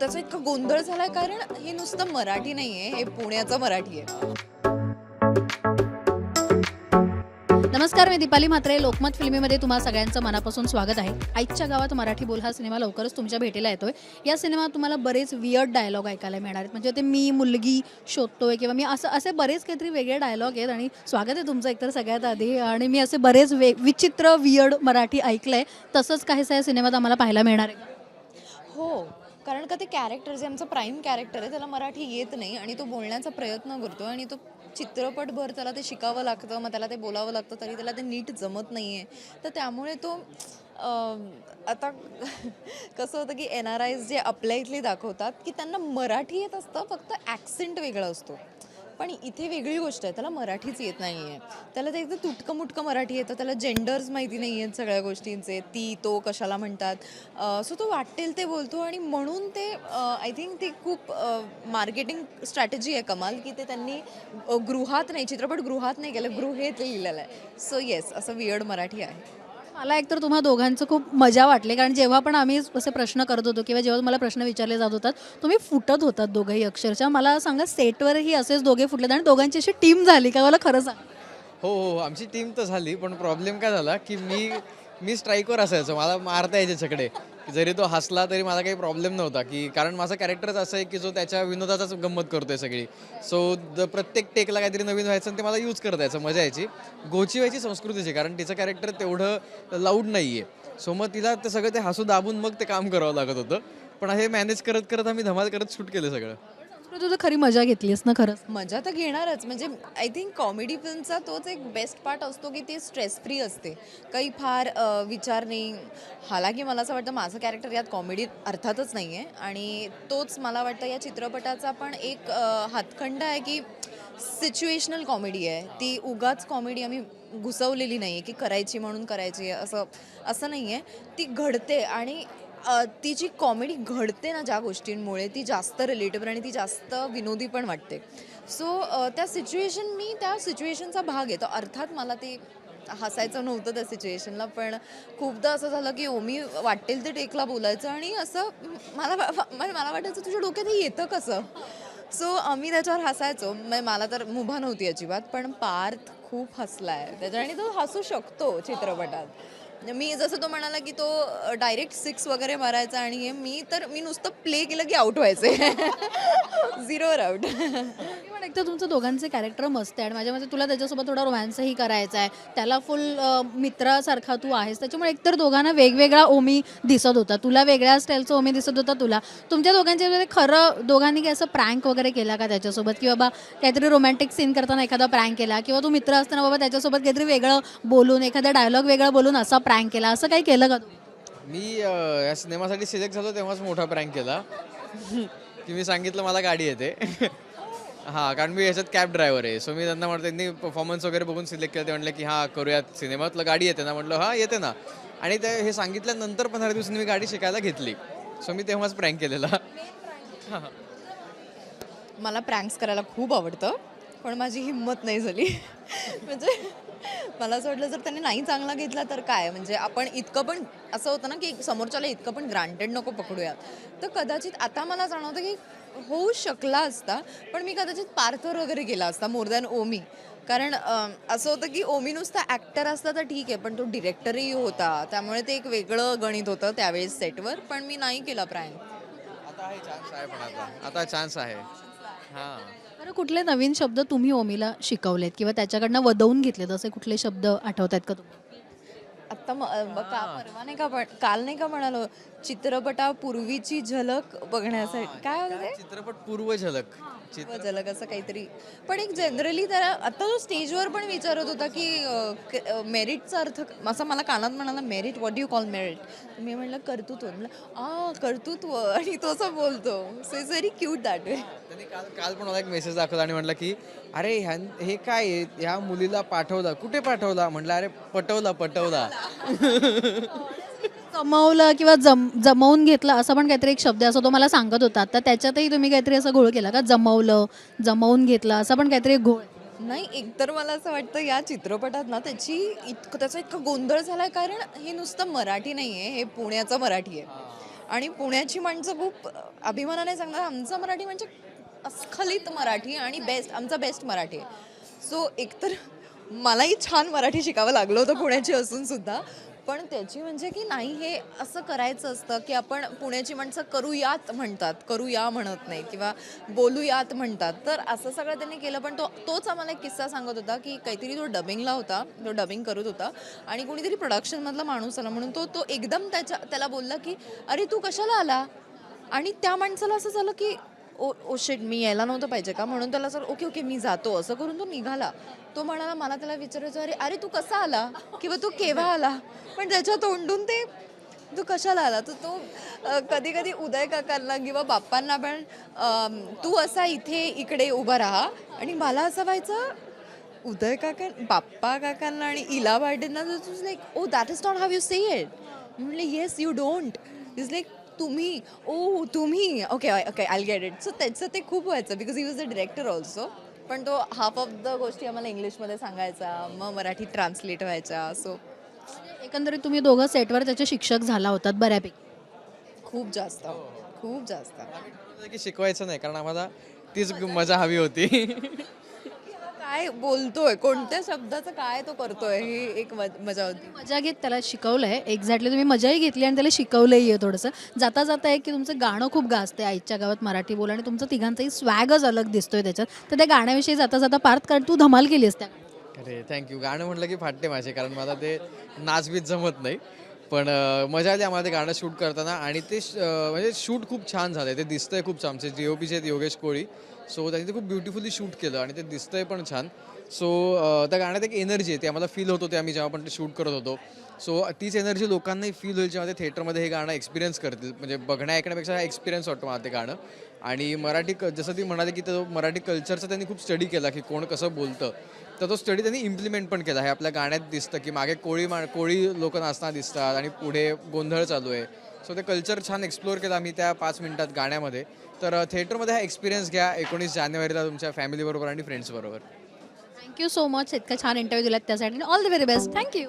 त्याचा इतका गोंधळ झालाय कारण हे नुसतं मराठी नाहीये हे पुण्याचं मराठी आहे. नमस्कार मी दीपाली म्हात्रे. लोकमत फिल्मीमध्ये तुम्हा सगळ्यांचं मनापासून स्वागत आहे. आईच्या गावात मराठी बोल हा सिनेमा लवकरच तुमच्या भेटीला येतोय. या सिनेमात तुम्हाला बरेच वियर्ड डायलॉग ऐकायला मिळणार आहेत. म्हणजे ते मी मुलगी शोधतोय किंवा मी असं असे बरेच काहीतरी वेगळे डायलॉग आहेत आणि स्वागत आहे तुमचं एकतर सगळ्यात आधी. आणि मी असे बरेच वे विचित्र वियर्ड मराठी ऐकलंय. तसंच काहीसं या सिनेमात आम्हाला पाहायला मिळणार आहे. हो. कारण का ते कॅरेक्टर जे आमचं प्राईम कॅरेक्टर आहे त्याला मराठी येत नाही आणि तो बोलण्याचा प्रयत्न करतो आणि तो चित्रपटभर त्याला ते शिकावं लागतं मग त्याला ते बोलावं लागतं तरी त्याला ते नीट जमत नाही आहे तर त्यामुळे तो आता कसं होतं की एन आर आयज जे आपल्या इथले दाखवतात की त्यांना मराठी येत असतं फक्त ॲक्सेंट वेगळा असतो. पण इथे वेगळी गोष्ट आहे. त्याला मराठीच येत नाही आहे त्याला ते एकदम तुटकं मुटकं मराठी येतं. त्याला जेंडर्स माहिती नाही आहेत सगळ्या गोष्टींचे. ती तो कशाला म्हणतात. सो तो वाटेल ते बोलतो आणि म्हणून ते आय थिंक ते खूप मार्केटिंग स्ट्रॅटेजी आहे कमाल की ते त्यांनी गृहात नाही चित्रपट गृहात नाही केलं. गृहेत लिहिलेलं आहे. सो येस असं वियर्ड मराठी आहे. मला एकतर तुम्हा दोघांचं खूप मजा वाटली कारण जेव्हा पण आम्ही असे प्रश्न करत होतो किंवा जेव्हा मला प्रश्न विचारले जात होतात तुम्ही फुटत होतात दोघंही अक्षरशः. मला सांगा सेटवरही असेच दोघे फुटले आणि दोघांची अशी टीम झाली का? मला खरं सांग. हो, हो हो आमची टीम तर झाली पण प्रॉब्लेम काय झाला की मी मी स्ट्राईकवर असायचो. मला मारता यायचे सगळे. जरी तो हसला तरी माझा काही प्रॉब्लेम नव्हता की कारण माझा कॅरेक्टरच असं आहे की जो त्याच्या विनोदाचाच गंमत करतोय सगळी. सो द प्रत्येक टेकला काहीतरी नवीन व्हायचं आणि ते मला यूज करता यायचं मजा यायची. गोची व्हायची संस्कृतीची कारण तिचं कॅरेक्टर तेवढं लाऊड नाही आहे सो मग तिला ते सगळं ते हसू दाबून मग ते काम करावं लागत होतं. पण हे मॅनेज करत करत आम्ही धमाल करत शूट केलं सगळं. तू तर खरी मजा घेतलीस ना खरंच. मजा तर घेणारच. म्हणजे आय थिंक कॉमेडी फिल्मचा तोच एक बेस्ट पार्ट असतो की ती स्ट्रेस फ्री असते. काही फार विचार नाही. हालाकी मला असं वाटतं माझं कॅरेक्टर यात कॉमेडी अर्थातच नाही आहे आणि तोच मला वाटतं या चित्रपटाचा पण एक हातखंड आहे की सिच्युएशनल कॉमेडी आहे. ती उगाच कॉमेडी आम्ही घुसवलेली नाही आहे की करायची म्हणून करायची आहे. असं असं नाही आहे ती घडते आणि ती जी कॉमेडी घडते ना ज्या गोष्टींमुळे ती जास्त रिलेटेबल आणि ती जास्त विनोदी पण वाटते. सो त्या सिच्युएशन मी त्या सिच्युएशनचा भाग येतो अर्थात मला ते हसायचं नव्हतं त्या सिच्युएशनला पण खूपदा असं झालं की ओ मी वाटेल ते टेकला बोलायचं. आणि असं मला म्हणजे मला वाटायचं तुझ्या डोक्यात हे येतं कसं? सो आम्ही त्याच्यावर हसायचो. म्हणजे मला तर मुभा नव्हती अजिबात पण पार्थ खूप हसलाय. त्याच्या आणि तो हसू शकतो चित्रपटात. मी जसं तो म्हणाला की तो डायरेक्ट सिक्स वगैरे मारायचा आणि हे मी तर मी नुसतं प्ले केलं की आउट व्हायचे. झिरोवर आउट पण एक तर तुमचं दोघांचे कॅरेक्टर मस्त आहे आणि माझ्या मते तुला त्याच्यासोबत थोडा रोमॅन्सही करायचा आहे. त्याला फुल मित्रासारखा तू आहेस. त्याच्यामुळे एकतर दोघांना वेगवेगळा ओमी दिसत होता. तुला वेगळ्या स्टाईलचा ओमी दिसत होता तुला. तुमच्या दोघांच्या मध्ये खरं दोघांनी काही असं प्रँक वगैरे केला का त्याच्यासोबत? की बाबा काहीतरी रोमॅन्टिक सीन करताना एखादा प्रँक केला किंवा तू मित्र असताना बाबा त्याच्यासोबत काहीतरी वेगळं बोलून एखादा डायलॉग वेगळा बोलून असा प्रँक केला? असं काही केलं का तू मी अ, या सिनेमासाठी सिलेक्ट झालो तेव्हाच मोठा प्रँक केला. की मी सांगितलं मला गाडी येते. हां कारण मी ह्याच्यात कॅब ड्रायव्हर आहे. सो मी त्यांना म्हटलं त्यांनी परफॉर्मन्स वगैरे बघून सिलेक्ट केलं. ते म्हटलं की हां करूयात सिनेमातलं गाडी येते ना. म्हटलं हां येते ना. आणि ते हे सांगितल्यानंतर पंधरा दिवसांनी मी गाडी शिकायला घेतली. सो मी तेव्हाच प्रँक केलेला. मला प्रँक्स करायला खूप आवडतं पण माझी हिंमत नाही झाली. म्हणजे मला असं वाटलं जर त्याने नाही चांगला घेतला तर काय? म्हणजे आपण इतकं पण असं होतं ना की समोरच्याला इतकं पण ग्रांटेड नको पकडूयात. तर कदाचित आता मला जाणवतं की होऊ शकला असता पण मी कदाचित पार्थवर वगैरे गेला असता मोर दॅन ओमी. कारण असं होतं की ओमी नुसता ॲक्टर असता तर ठीक आहे पण तो डिरेक्टरही होता. त्यामुळे ते एक वेगळं गणित होतं त्यावेळेस सेटवर पण मी नाही केला प्रायम आता आहे चान्स आहे पण आता. आता चान्स आहे. बरं कुठले नवीन शब्द तुम्ही ओमीला शिकवलेत किंवा त्याच्याकडनं वदवून घेतलेत? असे कुठले शब्द आठवत आहेत का तुम्हाला आत्ता म- अ, ब- का परवा नाही का पण काल नाही का म्हणालो चित्रपटापूर्वीची झलक बघण्यासाठी. काय होतं? ते चित्रपट पूर्व झलक व झलक असं काहीतरी. पण एक जनरली त्याला आता तो स्टेजवर पण विचारत होता की मेरिटचा अर्थ क- असं मला कानात म्हणाला merit what you call merit मी म्हणलं कर्तृत्व. म्हणलं आ कर्तृत्व. आणि तो असं बोलतो. So is very cute that way त्यांनी काल काल पण मला एक मेसेज दाखवला आणि म्हटलं की अरे ह्या हे काय आहे? ह्या मुलीला पाठवला. कुठे पाठवला? म्हटलं अरे पटवला पटवला. जमवलं किंवा जम जमवून घेतलं असं पण काहीतरी एक शब्द असं तो मला सांगत होता. तर त्याच्यातही तुम्ही काहीतरी असं घोळ केला का? जमवलं जमवून घेतलं असं पण काहीतरी एक घोळ. नाही एकतर मला असं वाटतं या चित्रपटात ना त्याची इतकं त्याचा इतका गोंधळ झालाय कारण हे नुसतं मराठी नाही आहे हे पुण्याचं मराठी आहे. आणि पुण्याची माणसं खूप अभिमानाने सांगतात आमचं मराठी म्हणजे अस्खलित मराठी आणि बेस्ट आमचा बेस्ट मराठी आहे. सो एकतर मलाही छान मराठी शिकावं लागलं होतं पुण्याची असून सुद्धा. पण त्याची म्हणजे की नाही हे असं करायचं असतं की आपण पुण्याची माणसं करूयात म्हणतात करूया म्हणत नाही किंवा बोलूयात म्हणतात. तर असं सगळं त्यांनी केलं पण तो तोच आम्हाला एक किस्सा सांगत होता की काहीतरी तो डबिंगला होता तो डबिंग करत होता आणि कोणीतरी प्रोडक्शनमधला माणूस आला म्हणून तो तो एकदम त्याच्या त्याला बोलला की अरे तू कशाला आला? आणि त्या माणसाला असं झालं की ओ ओ शेट मी यायला नव्हतं पाहिजे का? म्हणून त्याला सर ओके ओके मी जातो. असं करून तो निघाला. तो म्हणाला मला त्याला विचारायचं अरे अरे तू कसा आला? किंवा तू केव्हा आला? पण त्याच्या तोंडून ते तू कशाला आला? तर तो कधी कधी उदय काकांना किंवा बाप्पांना पण तू असा इथे इकडे उभा राहा. आणि मला असं व्हायचं उदय काका बाप्पा काकांना आणि इला तू like oh that is not how you say it म्हणले yes you don't is like तुम्ही ओ तुम्ही. Okay okay I get it so त्याचं ते खूप व्हायचं because he was the director also पण तो हाफ ऑफ द गोष्टी आम्हाला इंग्लिशमध्ये सांगायचा मग मराठी ट्रान्सलेट व्हायच्या सो एकंदरीत तुम्ही दोघं सेटवर त्याचे शिक्षक झाला होतात बऱ्यापैकी. खूप जास्त खूप जास्त. की शिकवायचं नाही कारण आम्हाला तीच मजा हवी होती. काय बोलतोय? कोणत्या शब्दाचं काय तो करतोय? ही एक मज- मजा होती. मजा घेत त्याला शिकवलंय. एक्झॅक्टली तुम्ही मजाही घेतली आणि त्याला शिकवलंही आहे थोडंसं. जाता जाता आहे की तुमचं गाणं खूप गाजते आईच्या गावात मराठी बोल आणि तुमचं तिघांचाही स्वॅगच अलग दिसतोय त्याच्यात. तर त्या गाण्याविषयी जाता जाता पार्थ कारण तू धमाल केलीस त्या अरे थँक्यू गाणं म्हटलं की फाटते माझे कारण मला ते नाचबीत जमत नाही. पण मजा आली आम्हाला ते गाणं शूट करताना आणि ते श- म्हणजे शूट खूप छान झालं ते दिसतंय खूप छान. आमचे ओ पीचे आहेत योगेश कोळी. सो त्यांनी ते खूप ब्युटिफुली शूट केलं आणि ते दिसतंय पण छान. सो त्या गाण्यात एक एनर्जी आहे. ते आम्हाला फील होत होते आम्ही जेव्हा पण ते शूट करत होतो. सो तीच एनर्जी लोकांनाही फील होईल जेव्हा ते थिएटरमध्ये हे गाणं एक्सपिरियन्स करतील. म्हणजे बघण्या ऐकण्यापेक्षा हा एक्सपिरियन्स वाटतो मला ते गाणं. आणि मराठी क जसं ती म्हणाले की तो मराठी कल्चरचा त्यांनी खूप स्टडी केला की कोण कसं बोलतं. तर तो स्टडी त्यांनी इम्प्लिमेंट पण केला. हे आपल्या गाण्यात दिसतं की मागे कोळी मा कोळी लोक नाचताना दिसतात आणि पुढे गोंधळ चालू आहे. सो ते कल्चर छान एक्सप्लोअर केलं आम्ही त्या पाच मिनिटात गाण्यामध्ये. तर थिएटरमध्ये हा एक्सपिरियन्स घ्या एकोणीस जानेवारीला तुमच्या फॅमिलीबरोबर आणि फ्रेंड्सबरोबर थँक्यू सो मच इतका छान इंटरव्ह्यू दिलात त्यासाठी. All the very best thank you